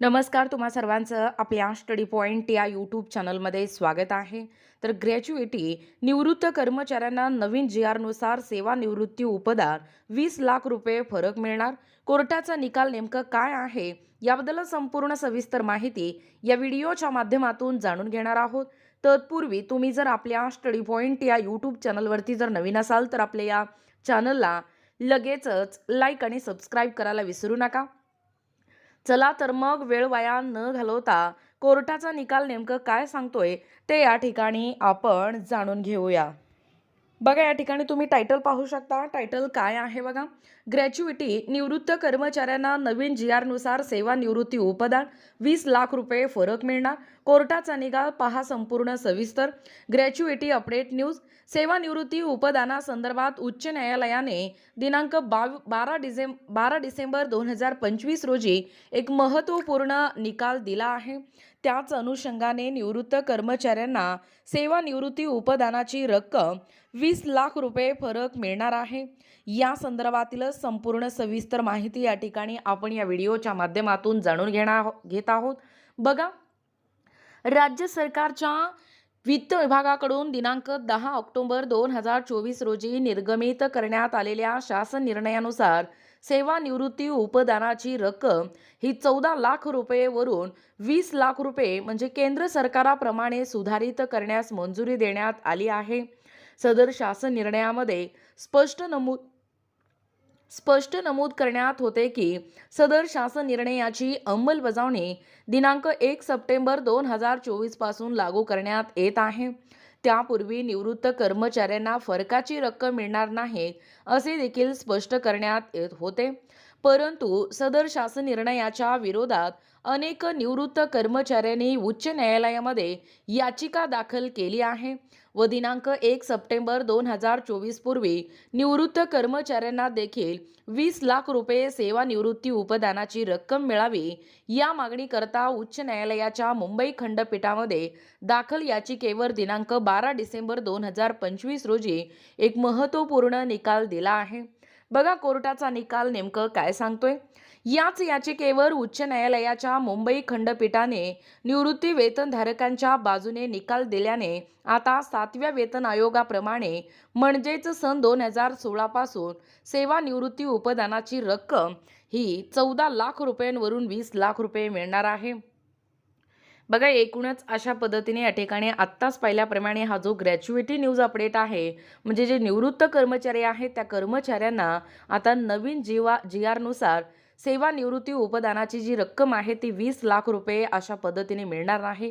नमस्कार तुम्हा सर्वांचं आपल्या स्टडी पॉईंट या यूट्यूब चॅनलमध्ये स्वागत आहे. तर ग्रॅज्युएटी निवृत्त कर्मचाऱ्यांना नवीन जी आरनुसार सेवानिवृत्ती उपदार वीस लाख रुपये फरक मिळणार. कोर्टाचा निकाल नेमकं काय आहे याबद्दल संपूर्ण सविस्तर माहिती या व्हिडिओच्या माध्यमातून जाणून घेणार आहोत. तत्पूर्वी तुम्ही जर आपल्या स्टडी पॉईंट या यूट्यूब चॅनलवरती जर नवीन असाल तर आपल्या या चॅनलला लगेचच लाईक आणि सबस्क्राईब करायला विसरू नका. चला तर मग वेळ वाया न घालवता कोर्टाचा निकाल नेमकं काय सांगतोय ते या ठिकाणी आपण जाणून घेऊया. बघा या ठिकाणी तुम्ही टायटल पाहू शकता. टायटल काय आहे बघा? ग्रॅच्युइटी निवृत्त कर्मचाऱ्यांना नवीन जी आरनुसार सेवानिवृत्ती उपदान. वीस लाख रुपये फरक मिळणार. कोर्टाचा निकाल पहा संपूर्ण सविस्तर. ग्रॅच्युइटी अपडेट न्यूज सेवानिवृत्ती उपदानासंदर्भात उच्च न्यायालयाने दिनांक बाव बारा डिसेंब बारा डिसेंबर दोन हजार पंचवीस रोजी एक महत्त्वपूर्ण निकाल दिला आहे. त्याच अनुषंगाने निवृत्त कर्मचाऱ्यांना सेवानिवृत्ती उपदानाची रक्कम वीस लाख रुपये फरक मिळणार आहे. या संदर्भातील संपूर्ण सविस्तर माहिती या ठिकाणी आपण या व्हिडिओच्या माध्यमातून जाणून घेणार घेत आहोत. बघा राज्य सरकारच्या वित्त विभागाकडून दिनांक दहा ऑक्टोबर दोन हजार चोवीस रोजी निर्गमित करण्यात आलेल्या शासन निर्णयानुसार सेवानिवृत्ती उपदानाची रक्कम ही चौदा लाख रुपयेवरून वीस लाख रुपये म्हणजे केंद्र सरकाराप्रमाणे सुधारित करण्यास मंजुरी देण्यात आली आहे. सदर शासन निर्णयामध्ये स्पष्ट नमूद स्पष्ट नमूद करण्यात होते की सदर शासन निर्णयाची अंमलबजावणी दिनांक एक सप्टेंबर दोन हजार चोवीसपासून लागू करण्यात येत आहे. त्यापूर्वी निवृत्त कर्मचाऱ्यांना फरकाची रक्कम मिळणार नाही असे देखील स्पष्ट करण्यात येत होते. परंतु सदर शासन निर्णयाच्या विरोधात अनेक निवृत्त कर्मचाऱ्यांनी उच्च न्यायालयामध्ये याचिका दाखल केली आहे. व दिनांक एक सप्टेंबर दोन हजार चोवीस पूर्वी निवृत्त कर्मचाऱ्यांना देखील वीस लाख रुपये सेवानिवृत्ती उपदानाची रक्कम मिळावी या मागणीकरता उच्च न्यायालयाच्या मुंबई खंडपीठामध्ये दाखल याचिकेवर दिनांक बारा डिसेंबर दोन हजार पंचवीस रोजी एक महत्त्वपूर्ण निकाल दिला आहे. बघा कोर्टाचा निकाल नेमकं काय सांगतोय. याच याचिकेवर उच्च न्यायालयाच्या मुंबई खंडपीठाने निवृत्ती वेतनधारकांच्या बाजूने निकाल दिल्याने आता सातव्या वेतन आयोगाप्रमाणे म्हणजेच सन दोन हजार सोळापासून सेवानिवृत्ती उपदानाची रक्कम ही चौदा लाख रुपयांवरून वीस लाख रुपये मिळणार आहे. बघा एकूणच अशा पद्धतीने या ठिकाणी आत्ताच पाहिल्याप्रमाणे हा जो ग्रॅच्युएटी न्यूज अपडेट आहे म्हणजे जे निवृत्त कर्मचारी आहेत त्या कर्मचाऱ्यांना आता नवीन जीवा जी आरनुसार सेवानिवृत्ती उपदानाची जी रक्कम आहे ती वीस लाख रुपये अशा पद्धतीने मिळणार आहे.